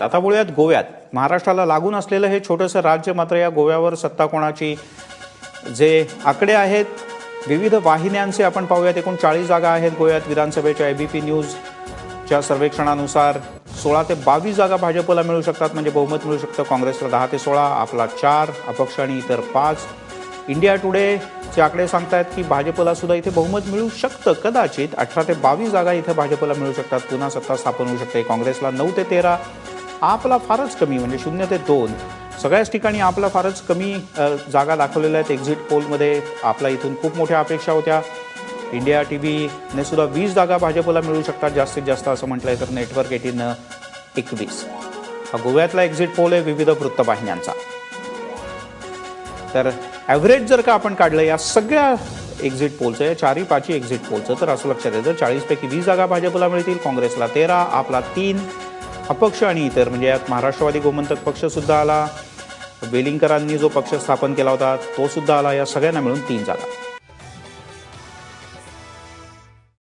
आहेत. आता बोलूयात गोव्यात. महाराष्ट्राला लागून असलेलं हे छोटंसं राज्य मात्र या गोव्यावर सत्ता कोणाची? जे आकडे आहेत विविध वाहिन्यांचे आपण पाहूयात. एकूण चाळीस जागा आहेत गोव्यात विधानसभेच्या ए बी पी न्यूजच्या सर्वेक्षणानुसार. सोळा ते बावीस जागा भाजपला मिळू शकतात म्हणजे बहुमत मिळू शकतं. काँग्रेसला दहा ते सोळा आपला चार अपक्ष आणि इतर पाच. इंडिया टुडेचे आकडे सांगतायत की भाजपला सुद्धा इथे बहुमत मिळू शकतं कदाचित. अठरा ते बावीस जागा इथे भाजपला मिळू शकतात. पुन्हा सत्ता स्थापन होऊ शकते. काँग्रेसला नऊ ते तेरा आपला फारच कमी म्हणजे शून्य ते दोन. सगळ्याच ठिकाणी आपला फारच कमी जागा दाखवलेल्या आहेत. एक्झिट पोलमध्ये आपला इथून खूप मोठ्या अपेक्षा होत्या. इंडिया टी व्हीने सुद्धा वीस जागा भाजपला मिळू शकतात जास्तीत जास्त असं म्हटलंय तर नेटवर्क एटीनं एकवीस. हा गोव्यातला एक्झिट पोल आहे विविध वृत्तवाहिन्यांचा. तर ॲव्हरेज जर का आपण काढलं या सगळ्या एक्झिट पोलचं या चारही पाचही एक्झिट पोलचं तर असं लक्षात येतं. चाळीसपैकी वीस जागा भाजपला मिळतील काँग्रेसला तेरा आपला तीन. अपक्ष आणि इतर म्हणजे यात महाराष्ट्रवादी गोमंतक पक्षसुद्धा आला. वेलिंगकरांनी जो पक्ष स्थापन केला होता तो सुद्धा आला. या सगळ्यांना मिळून तीन जागा.